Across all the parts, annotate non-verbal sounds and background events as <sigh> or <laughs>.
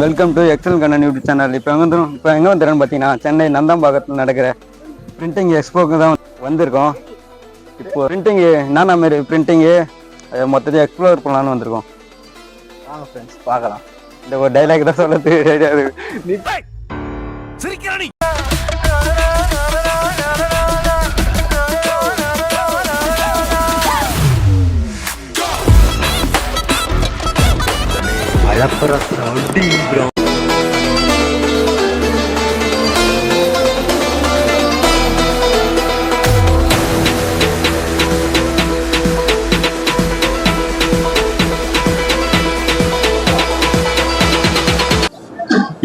Welcome to Excel Kannan YouTube channel இப்போ எங்கே வந்துடும் இப்போ எங்கே வந்துருன்னு பார்த்தீங்கன்னா சென்னை நந்தம்பாக்கத்தில் நடக்கிற பிரிண்டிங் எக்ஸ்போக்கு தான் வந்திருக்கோம். இப்போ பிரிண்டிங்கு என்னென்ன மாரி பிரிண்டிங்கு மொத்தத்தையும் எக்ஸ்ப்ளோர் பண்ணலான்னு வந்திருக்கோம். வாங்க ஃப்ரெண்ட்ஸ் பார்க்கலாம். இந்த ஒரு டைலாக் தான் சொல்ல <laughs>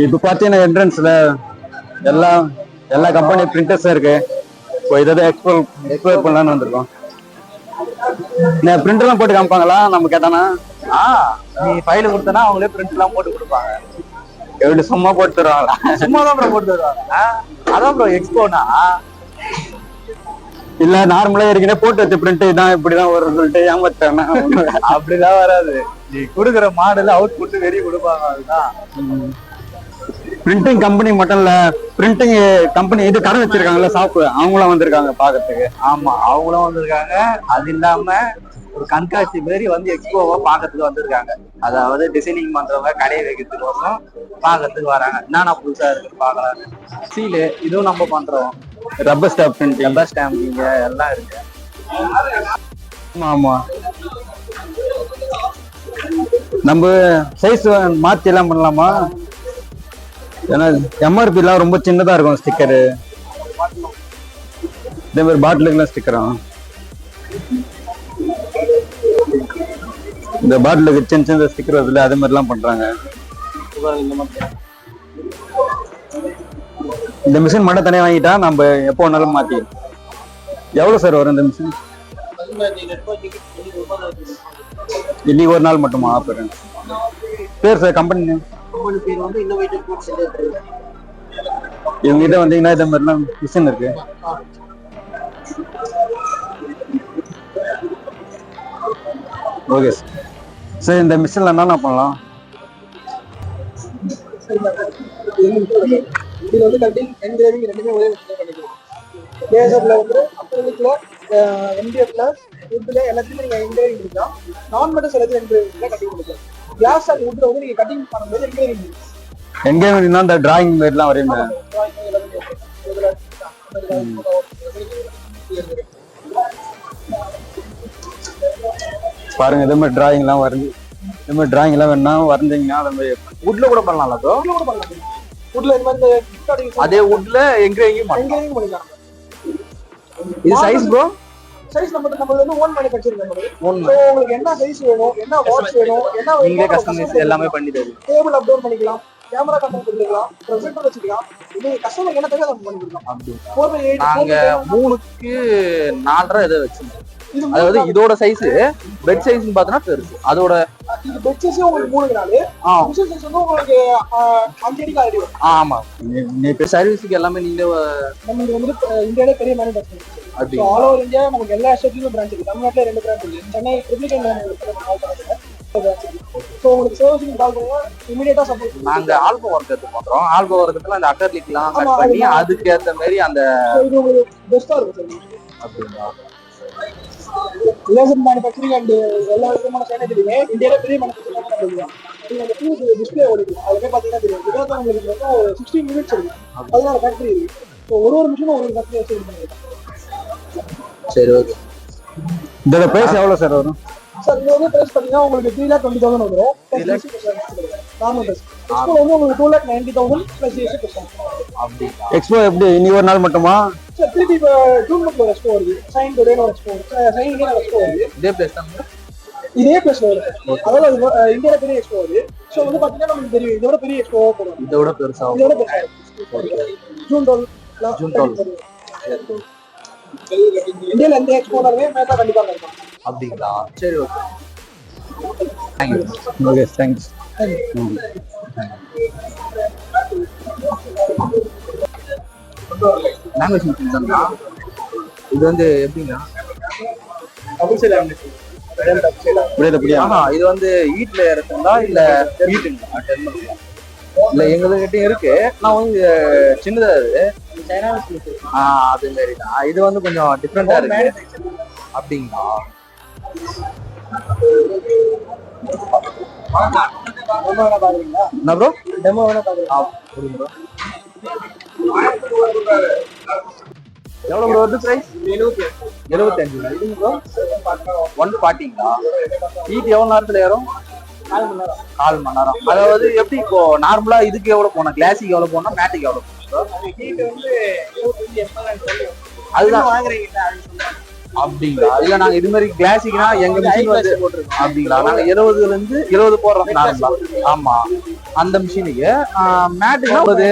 இப்போ பார்த்தீங்கன்னா என்ட்ரன்ஸில் எல்லா எல்லா கம்பெனி பிரிண்டர்ஸும் இருக்கு. இப்போ இதை தான் எக்ஸ்ப்ளோர் எக்ஸ்ப்ளோர் பண்ணலான்னு வந்திருக்கோம். நான் பிரிண்டர்லாம் போட்டு காமிப்பாங்களா? நம்ம கேட்டானா? ஆ நீ ஃபைல் கொடுத்தனா அவங்களே பிரிண்ட் எல்லாம் போட்டு கொடுப்பாங்க. எப்படி சும்மா போட்டு தருவாங்களா? சும்மா தான் ப்ரோ போட்டு வருவாங்க ஆ, அதான் ப்ரோ எக்ஸ்போனா இல்ல நார்மலா ஏற்கனவே போட்டு வச்ச பிரிண்ட் இதான் இப்படிதான் வரும்னு சொல்லிட்டு ஏமாத்தானா அப்படிலாம் வராது. நீ கொடுக்குற மாடல் அவுட் புட் வெளியே கொடுப்பாங்க அதுதான். பிரிண்டிங் கம்பெனி மட்டும் இல்ல பிரிண்டிங் கம்பெனி இது கடை வச்சிருக்காங்கல்ல ஷாப்பு அவங்களும் வந்திருக்காங்க பாக்கிறதுக்கு ஆமா அவங்களும் வந்திருக்காங்க. அது இல்லாம ஒரு கண்காட்சி மாரி வந்து எக்ஸ்போவை பார்க்கறதுக்கு வந்திருக்காங்க. அதாவது டிசைனிங் பண்றவங்க கடையை வைக்கிறதுக்கோசம் பார்க்கறதுக்கு வராங்க. என்னென்ன புதுசா இருக்குன்னு பார்க்கலான்னு சீலு இதுவும் நம்ம பண்றோம். ரப்பர் ஸ்டாப் பிரிண்டிங் எம்பர் ஸ்டாம்பிங் எல்லாம் இருக்கு. ஆமா ஆமா. நம்ம சைஸ் மாத்தி எல்லாம் பண்ணலாமா? ஏன்னா எம்ஆர்பி எல்லாம் ரொம்ப சின்னதா இருக்கும் ஸ்டிக்கரு. இதே மாதிரி பாட்டிலுக்குலாம் ஸ்டிக்கரா? இந்த பாட்டிலுக்கு சின்ன சின்ன ஸ்டிக்கர் வருதுல அதே மாதிரிலாம் பண்றாங்க. இந்த மிஷின் மட்டும் தனியாக வாங்கிட்டா நம்ம எப்போ வேணாலும் மாத்தி. எவ்வளோ சார் வரும் இந்த மிஷின் இன்னைக்கு ஒரு நாள் மட்டுமா? ஆஃபர் பேர் சார் கம்பெனி நேம் இவங்க கிட்ட வந்தீங்கன்னா இந்த மாதிரிலாம் மிஷின் இருக்கு. ஓகே சார் சார் இந்த மிஷின்ல என்னென்ன பண்ணலாம்? இது வந்து கட்டிங் என்கிரேவிங் ரெண்டுமே ஒரே விஷயம் பண்ணிக்கலாம். வந்து அப்ரலிக்ல எம்டிஎஃப்ல வுட்ல எல்லாத்தையுமே நீங்க என்கிரேவிங் பண்ணிக்கலாம் நான் மெட்டல்ஸ் எல்லாத்தையும் என்கிரேவிங்ல கட்டிங் பண்ணிக்கலாம் கிளாஸ் அண்ட் வுட்ல வந்து நீங்க கட்டிங் பண்ணும்போது என்கிரேவிங் எங்கே வேணும்னா இந்த டிராயிங் மாதிரிலாம் வரையுமே பாருங்க இதே மாதிரி டிராயிங்லாம் வரைஞ்சி இதே மாதிரி டிராயிங்லாம் வேணா வரைஞ்சிங்கன்னா அதே மாதிரி வுட்ல கூட பண்ணலாம்ல ப்ரோ வுட்ல கூட பண்ணலாம். வுட்ல இந்த மாதிரி கட்டிங் அதே வுட்ல பண்ணலாம். என்கிரேவிங் பண்ணிக்கலாம். இது சைஸ் ப்ரோ சைஸ் நம்ம நம்ம வந்து ஓன் மேனுஃபேக்சரிங் நம்ம Own ஸோ உங்களுக்கு என்ன சைஸ் வேணும் என்ன வாட்ச் வேணும் என்ன நீங்களே கஸ்டமைஸ் எல்லாமே பண்ணி தருவீங்க டேபிள் அப்டவுன் பண்ணிக்கலாம். கேமரா கண்ட்ரோல் பண்ணிக்கலாம். ப்ரெசென்டர் வச்சுக்கலாம். இது கஸ்டமர் என்ன தேவை நம்ம பண்ணி கொடுக்கலாம் அப்படி ஃபோர் பை எயிட் நாங்க மூணுக்கு நாலரை இதை வச்சிருந்தோம் அதாவது இதோட சைஸ் பெட் சைஸ்னு பார்த்தோன்னா பெருசு. அதோட இது பெட் சைஸே உங்களுக்கு மூணு ஆ. மிஷின் சைஸ் வந்து உங்களுக்கு அஞ்சு அடிக்கு ஆயிடுது. ஆமா. இப்போ சர்வீஸுக்கு எல்லாமே நீங்களே நமக்கு வந்து இந்தியாவிலே பெரிய மேனுஃபேக்சரிங் அப்படி. ஆல் ஓவர் இந்தியா நமக்கு எல்லா ஸ்டேட்லயும் பிரான்ச் இருக்கு. தமிழ்நாட்டில் ரெண்டு பிரான்ச் இருக்கு. சென்னை ட்ரிபிளிகன் ஸோ உங்களுக்கு சர்வீஸிங் கால் பண்ணுங்க இமீடியட்டா சப்போர்ட் நாங்க ஒர்க் எடுத்து பண்றோம் ஆல்பம் ஒர்க்கத்துல அந்த அக்கர்லிக்லாம் கட் பண்ணி. அதுக்கு ஏத்த மாதிரி அந்த இது உங்களுக்கு பெஸ்டா இருக்கும் சார் அப்படிங்களா? லேசர் மேனுஃபேக்சரிங் அண்ட் எல்லா விதமான சேனத்திலுமே இந்தியாவில பெரிய மேனுஃபேக்சரிங் பண்ணிக்கலாம் நீங்க அந்த டூ டிஸ்பிளே ஓடிக்கும். அதுல போய் தெரியும். இதுல உங்களுக்கு வந்து ஒரு சிக்ஸ்டீன் மினிட்ஸ் இருக்கு. அதனால ஃபேக்டரி இருக்கு. ஸோ ஒரு ஒரு மிஷினும் ஒரு ஃபேக்டரி வச்சு சரி ஓகே இதோட பிரைஸ் எவ்வளோ சார் வரும்? சார் இது வந்து பிரைஸ் பாத்தீங்கன்னா உங்களுக்கு த்ரீ லேக் டுவெண்ட்டி தௌசண்ட் வந்துடும் நார்மல் பிரைஸ் எக்ஸ்போ வந்து உங்களுக்கு two lakh ninety thousand plus AC அப்படிங்களா? எக்ஸ்போ எப்படி? இன்னைக்கு ஒரு நாள் மட்டுமா? சார் திருப்பி இப்போ ஜூன் மந்த்ல ஒரு எக்ஸ்போ வருது. சைன் டுடேன்னு ஒரு எக்ஸ்போ சைன் ஒரு எக்ஸ்போ வருது. இதே பிளேஸ் தான் இதே பிளஸ் வருது. அதாவது இந்தியாவில பெரிய எக்ஸ்போ வருது ஸோ வந்து பாத்தீங்கன்னா நமக்கு தெரியும். இதோட பெரிய எக்ஸ்போ போடுவாங்க. இதை விட பெருசா இதோட பெருசா ஜூன் டுவெல் ஜூன் 12. இந்தியால எந்த மேட்டா கண்டிப்பா அப்படிங்களா? சரி okay okay thanks language machine இது. வந்து எப்படின்னா அபிஷேக் புரியுது புரியுது? ஆமா இது வந்து ஈட்ல இருக்குங்களா? இல்ல வீட்டுங்களா டெர்மினல் இல்ல எங்ககிட்டயும் இருக்கு. நான் வந்து சின்னதா இது. ஆஹ் அது மாதிரி தான். இது வந்து கொஞ்சம் டிஃப்ரெண்டா இருக்கு. அப்படிங்களா? என்ன ப்ரோ டெமோ வேணா பாக்குறீங்களா எவ்வளவு ப்ரோ வருது பிரைஸ் எழுபத்தி எழுபத்தஞ்சு இதுங்க ப்ரோ ஒன் ஃபார்ட்டிங்களா ஹீட் எவ்வளவு நேரத்துல ஏறும்? நாலு மணி நேரம். கால் மணி நேரம். அதாவது எப்படி இப்போ நார்மலா இதுக்கு எவ்வளவு போனோம் கிளாஸுக்கு எவ்வளவு போனோம் மேட்டுக்கு எவ்வளவு போனோம் அதுதான். சொல்லுங்க அப்படிங்களா? இல்ல நாங்க இது மாதிரி கிளாஸுக்குனா எங்க மிஷின் வந்து அப்படிங்களா? நாங்க இருபதுல இருந்து இருபது போடுறோம் நார்மலா. ஆமா. அந்த மிஷினுக்கு மேட்டுக்கு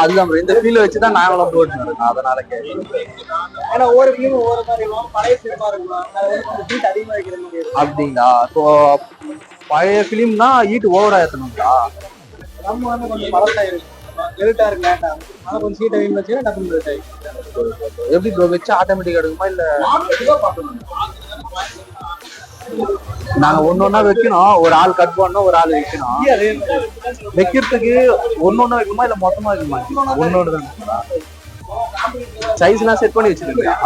அதுதான். இந்த ஃபீல் வச்சுதான் நாங்களும் போட்டு இருக்கோம் அதனால ஏன்னா ஒவ்வொரு ஃபிலிம் ஒவ்வொரு மாதிரி இருக்கும். பழைய சினிமா இருக்கும். அதிகமா மாதிரி அப்படிங்களா? இப்போ பழைய ஃபிலிம்னா ஹீட் ஓவரா ஏத்தணுங்களா நம்ம வந்து கொஞ்சம் பழசா இருக்கும். இருட்டா இருக்கு லேட்டா ஆனா கொஞ்சம் ஹீட் அதிகமா வச்சுன்னா டக்குனு ஆகும் எப்படி ப்ரோ வச்சு ஆட்டோமேட்டிக்கா எடுக்குமா இல்ல? நாங்க ஒன்னொன்னா வைக்கணும். ஒரு ஆள் கட் பண்ணணும் ஒரு ஆள் வைக்கணும். வைக்கிறதுக்கு ஒண்ணு வைக்கணுமா இல்ல மொத்தமா வைக்கணுமா? ஒன்னொன்னு தான். சைஸ் எல்லாம் செட் பண்ணி வச்சிருக்கீங்களா?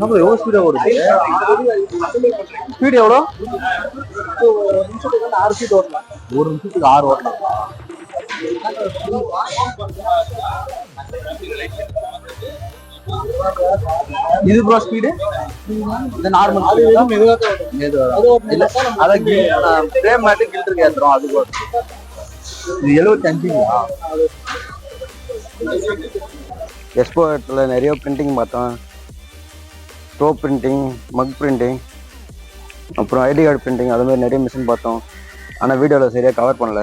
நம்ம எவ்வளோ ஸ்பீடாக ஓடுது. ஸ்பீடு எவ்வளோ? ஒரு ஆறு ஃபீட் ஓடலாம் ஒரு நிமிஷத்துக்கு ஆறு ஓடலாம் இது ப்ரோ ஸ்பீடு இது நார்மல் அது வந்து மெதுவா தான் ஓடும் அது ஒரு இல்ல அதான் ஃப்ரேம் மட்டும் கில்டருக்கு ஏத்துறோம் அது கூட இது எழுபத்தி அஞ்சுங்களா எக்ஸ்போர்ட்டில் நிறைய பிரிண்டிங் பார்த்தோம். ஸ்டோ பிரிண்டிங் மக் பிரிண்டிங் அப்புறம் ஐடி கார்டு பிரிண்டிங் அது மாதிரி நிறைய மிஷின் பார்த்தோம். ஆனால் வீடியோவில் சரியாக கவர் பண்ணல.